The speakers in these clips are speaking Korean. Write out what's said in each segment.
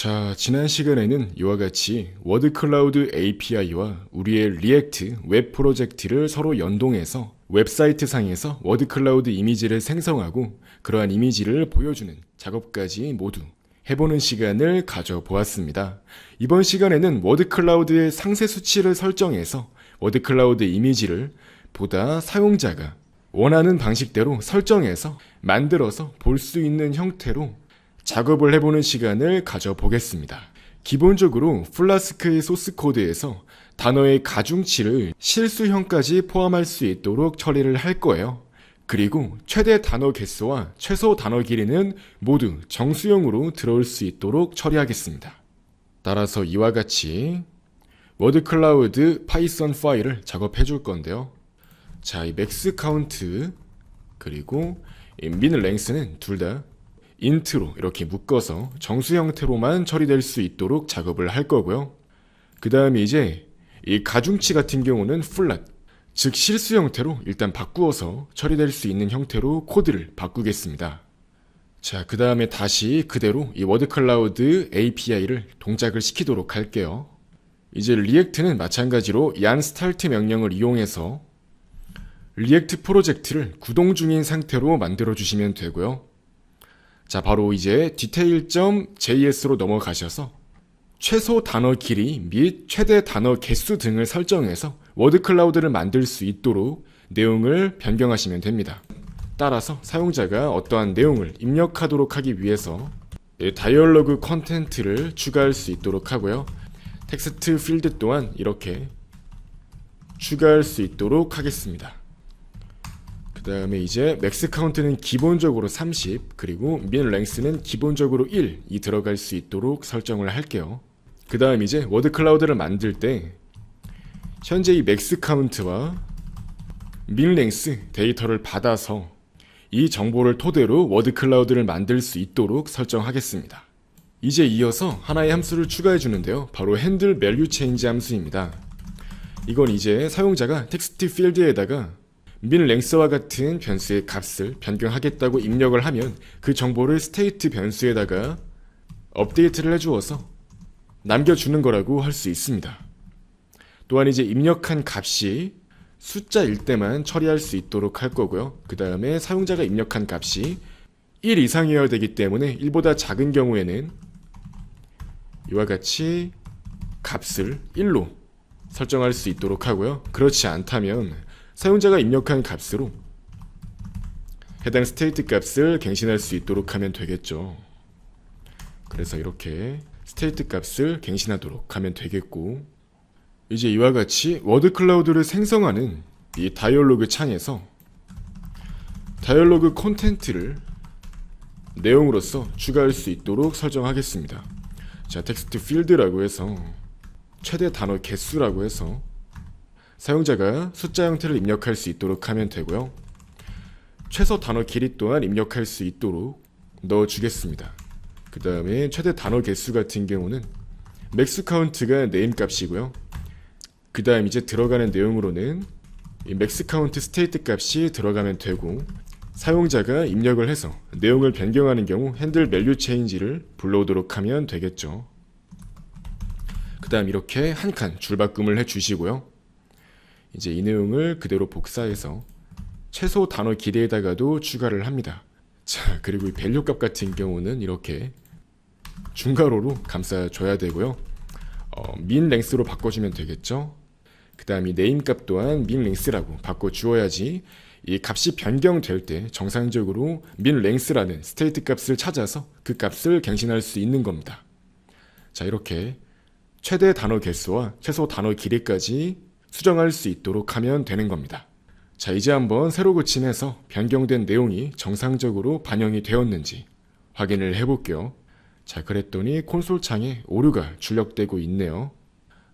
자, 지난 시간에는 이와 같이 워드 클라우드 API와 우리의 리액트 웹 프로젝트를 서로 연동해서 웹사이트 상에서 워드 클라우드 이미지를 생성하고 그러한 이미지를 보여주는 작업까지 모두 해보는 시간을 가져보았습니다. 이번 시간에는 워드 클라우드의 상세 수치를 설정해서 워드 클라우드 이미지를 보다 사용자가 원하는 방식대로 설정해서 만들어서 볼 수 있는 형태로 작업을 해보는 시간을 가져보겠습니다. 기본적으로 플라스크의 소스 코드에서 단어의 가중치를 실수형까지 포함할 수 있도록 처리를 할 거예요. 그리고 최대 단어 개수와 최소 단어 길이는 모두 정수형으로 들어올 수 있도록 처리하겠습니다. 따라서 이와 같이 워드 클라우드 파이썬 파일을 작업해 줄 건데요. 자, 이 맥스 카운트 그리고 민 랭스는 둘 다 인트로 이렇게 묶어서 정수 형태로만 처리될 수 있도록 작업을 할 거고요. 그 다음에 이제 이 가중치 같은 경우는 플랫, 즉 실수 형태로 일단 바꾸어서 처리될 수 있는 형태로 코드를 바꾸겠습니다. 자, 그 다음에 다시 그대로 이 워드 클라우드 API를 동작을 시키도록 할게요. 이제 리액트는 마찬가지로 얀 스타트 명령을 이용해서 리액트 프로젝트를 구동 중인 상태로 만들어 주시면 되고요. 자, 바로 이제 디테일.js로 넘어가셔서 최소 단어 길이 및 최대 단어 개수 등을 설정해서 워드 클라우드를 만들 수 있도록 내용을 변경하시면 됩니다. 따라서 사용자가 어떠한 내용을 입력하도록 하기 위해서 이 다이얼로그 컨텐트를 추가할 수 있도록 하고요. 텍스트 필드 또한 이렇게 추가할 수 있도록 하겠습니다. 그 다음에 이제 맥스 카운트는 기본적으로 30 그리고 민 랭스는 기본적으로 1이 들어갈 수 있도록 설정을 할게요. 그 다음 이제 워드 클라우드를 만들 때 현재 이 맥스 카운트와 민 랭스 데이터를 받아서 이 정보를 토대로 워드 클라우드를 만들 수 있도록 설정하겠습니다. 이제 이어서 하나의 함수를 추가해 주는데요. 바로 핸들 밸류 체인지 함수입니다. 이건 이제 사용자가 텍스트 필드에다가 민 랭스와 같은 변수의 값을 변경하겠다고 입력을 하면 그 정보를 스테이트 변수에다가 업데이트를 해주어서 남겨주는 거라고 할 수 있습니다. 또한 이제 입력한 값이 숫자일 때만 처리할 수 있도록 할 거고요. 그 다음에 사용자가 입력한 값이 1 이상이어야 되기 때문에 1보다 작은 경우에는 이와 같이 값을 1로 설정할 수 있도록 하고요. 그렇지 않다면 사용자가 입력한 값으로 해당 스테이트 값을 갱신할 수 있도록 하면 되겠죠. 그래서 이렇게 스테이트 값을 갱신하도록 하면 되겠고 이제 이와 같이 워드 클라우드를 생성하는 이 다이얼로그 창에서 다이얼로그 콘텐트를 내용으로서 추가할 수 있도록 설정하겠습니다. 자, 텍스트 필드라고 해서 최대 단어 개수라고 해서 사용자가 숫자 형태를 입력할 수 있도록 하면 되고요. 최소 단어 길이 또한 입력할 수 있도록 넣어주겠습니다. 그 다음에 최대 단어 개수 같은 경우는 맥스 카운트가 네임 값이고요. 그 다음 이제 들어가는 내용으로는 이 맥스 카운트 스테이트 값이 들어가면 되고 사용자가 입력을 해서 내용을 변경하는 경우 핸들 밸류 체인지를 불러오도록 하면 되겠죠. 그 다음 이렇게 한 칸 줄바꿈을 해주시고요. 이제 이 내용을 그대로 복사해서 최소 단어 길이에다가도 추가를 합니다. 자, 그리고 이 밸류 값 같은 경우는 이렇게 중괄호로 감싸줘야 되고요. 어, 민 랭스로 바꿔주면 되겠죠. 그 다음 이 네임 값 또한 민 랭스라고 바꿔주어야지 이 값이 변경될 때 정상적으로 민 랭스라는 스테이트 값을 찾아서 그 값을 갱신할 수 있는 겁니다. 자, 이렇게 최대 단어 개수와 최소 단어 길이까지 수정할 수 있도록 하면 되는 겁니다. 자, 이제 한번 새로 고침해서 변경된 내용이 정상적으로 반영이 되었는지 확인을 해볼게요. 자, 그랬더니 콘솔 창에 오류가 출력되고 있네요.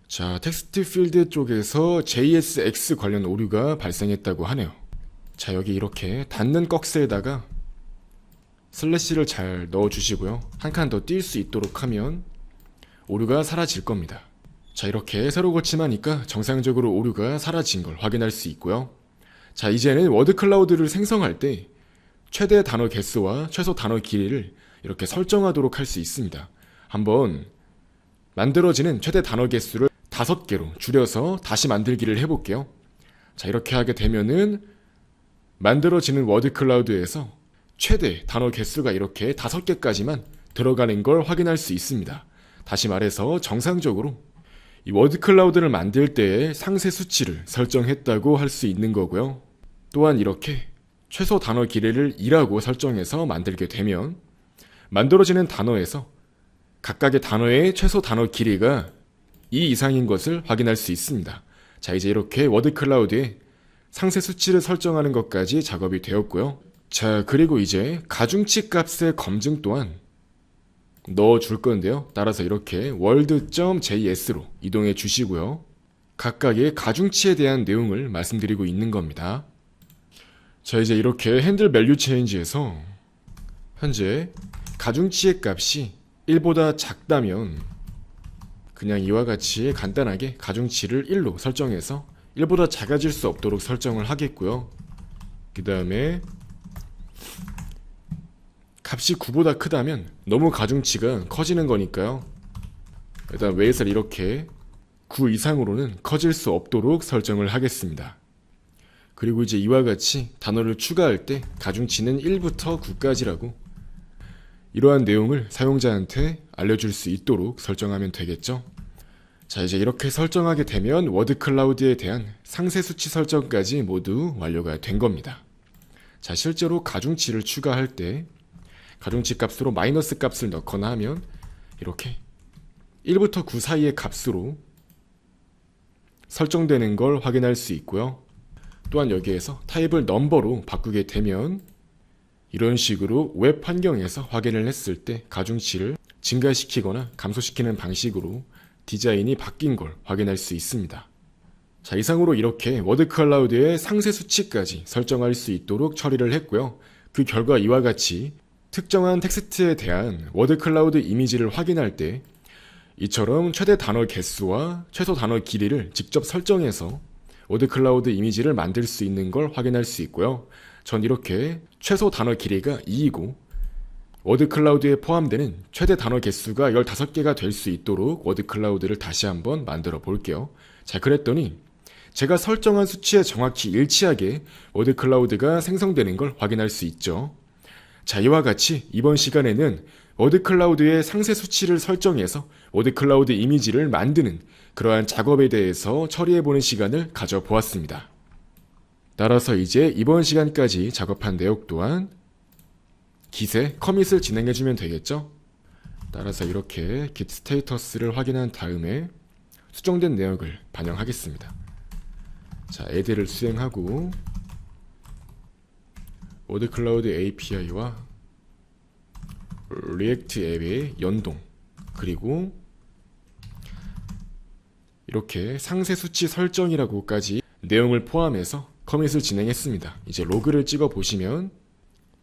자, 텍스트 필드 쪽에서 JSX 관련 오류가 발생했다고 하네요. 자, 여기 이렇게 닫는 꺽스에다가 슬래시를 잘 넣어주시고요. 한 칸 더 뛸 수 있도록 하면 오류가 사라질 겁니다. 자, 이렇게 새로 고침하니까 정상적으로 오류가 사라진 걸 확인할 수 있고요. 자, 이제는 워드 클라우드를 생성할 때 최대 단어 개수와 최소 단어 길이를 이렇게 설정하도록 할 수 있습니다. 한번 만들어지는 최대 단어 개수를 다섯 개로 줄여서 다시 만들기를 해볼게요. 자, 이렇게 하게 되면은 만들어지는 워드 클라우드에서 최대 단어 개수가 이렇게 다섯 개까지만 들어가는 걸 확인할 수 있습니다. 다시 말해서 정상적으로 이 워드 클라우드를 만들 때의 상세 수치를 설정했다고 할 수 있는 거고요. 또한 이렇게 최소 단어 길이를 2라고 설정해서 만들게 되면 만들어지는 단어에서 각각의 단어의 최소 단어 길이가 2 이상인 것을 확인할 수 있습니다. 자, 이제 이렇게 워드 클라우드에 상세 수치를 설정하는 것까지 작업이 되었고요. 자, 그리고 이제 가중치 값의 검증 또한 넣어 줄 건데요. 따라서 이렇게 world.js로 이동해 주시고요. 각각의 가중치에 대한 내용을 말씀드리고 있는 겁니다. 자, 이제 이렇게 핸들 밸류 체인지에서 현재 가중치의 값이 1보다 작다면 그냥 이와 같이 간단하게 가중치를 1로 설정해서 1보다 작아질 수 없도록 설정을 하겠고요. 그 다음에 값이 9보다 크다면 너무 가중치가 커지는 거니까요. 일단 웨이스를 이렇게 9 이상으로는 커질 수 없도록 설정을 하겠습니다. 그리고 이제 이와 같이 단어를 추가할 때 가중치는 1부터 9까지라고 이러한 내용을 사용자한테 알려줄 수 있도록 설정하면 되겠죠. 자, 이제 이렇게 설정하게 되면 워드 클라우드에 대한 상세 수치 설정까지 모두 완료가 된 겁니다. 자, 실제로 가중치를 추가할 때 가중치 값으로 마이너스 값을 넣거나 하면 이렇게 1부터 9 사이의 값으로 설정되는 걸 확인할 수 있고요. 또한 여기에서 타입을 넘버로 바꾸게 되면 이런 식으로 웹 환경에서 확인을 했을 때 가중치를 증가시키거나 감소시키는 방식으로 디자인이 바뀐 걸 확인할 수 있습니다. 자, 이상으로 이렇게 워드 클라우드의 상세 수치까지 설정할 수 있도록 처리를 했고요. 그 결과 이와 같이 특정한 텍스트에 대한 워드 클라우드 이미지를 확인할 때 이처럼 최대 단어 개수와 최소 단어 길이를 직접 설정해서 워드 클라우드 이미지를 만들 수 있는 걸 확인할 수 있고요. 전 이렇게 최소 단어 길이가 2이고 워드 클라우드에 포함되는 최대 단어 개수가 15개가 될 수 있도록 워드 클라우드를 다시 한번 만들어 볼게요. 자, 그랬더니 제가 설정한 수치에 정확히 일치하게 워드 클라우드가 생성되는 걸 확인할 수 있죠. 자, 이와 같이 이번 시간에는 워드 클라우드의 상세 수치를 설정해서 워드 클라우드 이미지를 만드는 그러한 작업에 대해서 처리해보는 시간을 가져보았습니다. 따라서 이제 이번 시간까지 작업한 내용 또한 git에 커밋을 진행해주면 되겠죠? 따라서 이렇게 git 스테이터스를 확인한 다음에 수정된 내역을 반영하겠습니다. 자, add를 수행하고 워드 클라우드 API와 리액트 앱의 연동 그리고 이렇게 상세 수치 설정이라고까지 내용을 포함해서 커밋을 진행했습니다. 이제 로그를 찍어 보시면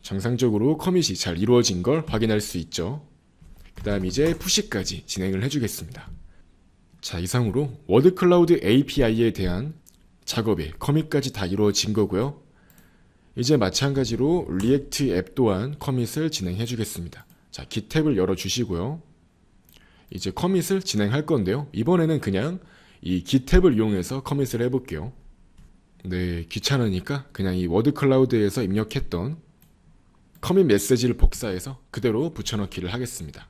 정상적으로 커밋이 잘 이루어진 걸 확인할 수 있죠. 그 다음 이제 푸시까지 진행을 해주겠습니다. 자 이상으로 워드 클라우드 API에 대한 작업의 커밋까지 다 이루어진 거고요. 이제 마찬가지로 리액트 앱 또한 커밋을 진행해 주겠습니다. 자, git 탭을 열어 주시고요. 이제 커밋을 진행할 건데요. 이번에는 그냥 이 git 탭을 이용해서 커밋을 해 볼게요. 네, 귀찮으니까 그냥 이 워드 클라우드에서 입력했던 커밋 메시지를 복사해서 그대로 붙여넣기를 하겠습니다.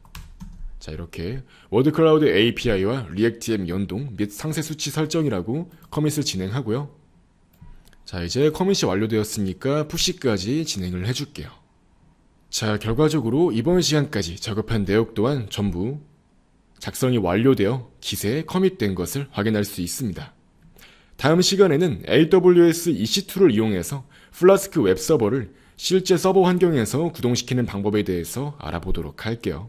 자, 이렇게 워드 클라우드 API와 리액트 앱 연동 및 상세 수치 설정이라고 커밋을 진행하고요. 자, 이제 커밋이 완료되었으니까 푸시까지 진행을 해줄게요. 자, 결과적으로 이번 시간까지 작업한 내역 또한 전부 작성이 완료되어 기세에 커밋된 것을 확인할 수 있습니다. 다음 시간에는 AWS EC2를 이용해서 플라스크 웹 서버를 실제 서버 환경에서 구동시키는 방법에 대해서 알아보도록 할게요.